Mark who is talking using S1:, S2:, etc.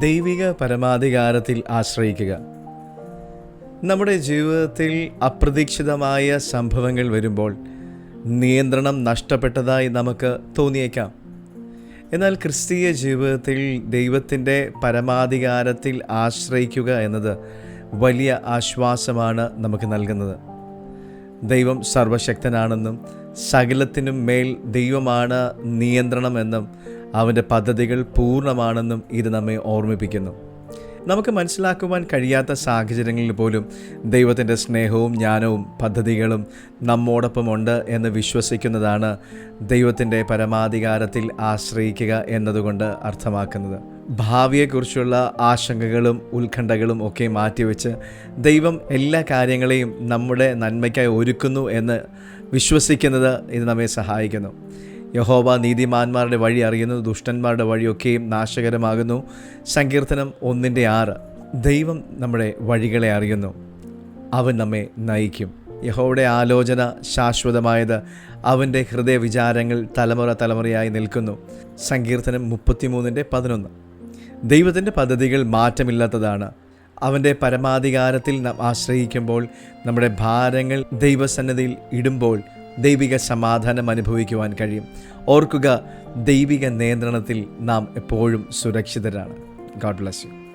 S1: ദൈവിക പരമാധികാരത്തിൽ ആശ്രയിക്കുക. നമ്മുടെ ജീവിതത്തിൽ അപ്രതീക്ഷിതമായ സംഭവങ്ങൾ വരുമ്പോൾ നിയന്ത്രണം നഷ്ടപ്പെട്ടതായി നമുക്ക് തോന്നിയേക്കാം. എന്നാൽ ക്രിസ്തീയ ജീവിതത്തിൽ ദൈവത്തിന്റെ പരമാധികാരത്തിൽ ആശ്രയിക്കുക എന്നത് വലിയ ആശ്വാസമാണ് നമുക്ക് നൽകുന്നത്. ദൈവം സർവശക്തനാണെന്നും സകലത്തിനും മേൽ ദൈവമാണ് നിയന്ത്രണമെന്നും അവന്റെ പദ്ധതികൾ പൂർണമാണെന്നും ഇത് നമ്മെ ഓർമ്മിപ്പിക്കുന്നു. നമുക്ക് മനസ്സിലാക്കുവാൻ കഴിയാത്ത സാഹചര്യങ്ങളിൽ പോലും ദൈവത്തിന്റെ സ്നേഹവും ജ്ഞാനവും പദ്ധതികളും നമ്മോടൊപ്പമുണ്ട് എന്ന് വിശ്വസിക്കുന്നതാണ് ദൈവത്തിന്റെ പരമാധികാരത്തിൽ ആശ്രയിക്കുക എന്നതുകൊണ്ട് അർത്ഥമാക്കുന്നത്. ഭാവിയെക്കുറിച്ചുള്ള ആശങ്കകളും ഉത്കണ്ഠകളും ഒക്കെ മാറ്റിവെച്ച് ദൈവം എല്ലാ കാര്യങ്ങളെയും നമ്മുടെ നന്മയ്ക്കായി ഒരുക്കുന്നു എന്ന് വിശ്വസിക്കുന്നത് ഇത് നമ്മെ സഹായിക്കുന്നു. യഹോവ നീതിമാന്മാരുടെ വഴി അറിയുന്നു ദുഷ്ടന്മാരുടെ വഴിയൊക്കെയും നാശകരമാകുന്നു. സങ്കീർത്തനം ഒന്നിന്റെ ആറ്. ദൈവം നമ്മുടെ വഴികളെ അറിയുന്നു. അവൻ നമ്മെ നയിക്കും. യഹോയുടെ ആലോചന ശാശ്വതമായത് അവന്റെ ഹൃദയ വിചാരങ്ങൾ തലമുറ തലമുറയായി നിൽക്കുന്നു. സങ്കീർത്തനം മുപ്പത്തിമൂന്നിന്റെ പതിനൊന്ന്. ദൈവത്തിന്റെ പദ്ധതികൾ മാറ്റമില്ലാത്തതാണ്. അവന്റെ പരമാധികാരത്തിൽ നാം ആശ്രയിക്കുമ്പോൾ നമ്മുടെ ഭാരങ്ങൾ ദൈവസന്നദ്ധിയിൽ ഇടുമ്പോൾ ദൈവിക സമാധാനം അനുഭവിക്കുവാൻ കഴിയും. ഓർക്കുക ദൈവിക നിയന്ത്രണത്തിൽ നാം എപ്പോഴും സുരക്ഷിതരാണ്. God bless you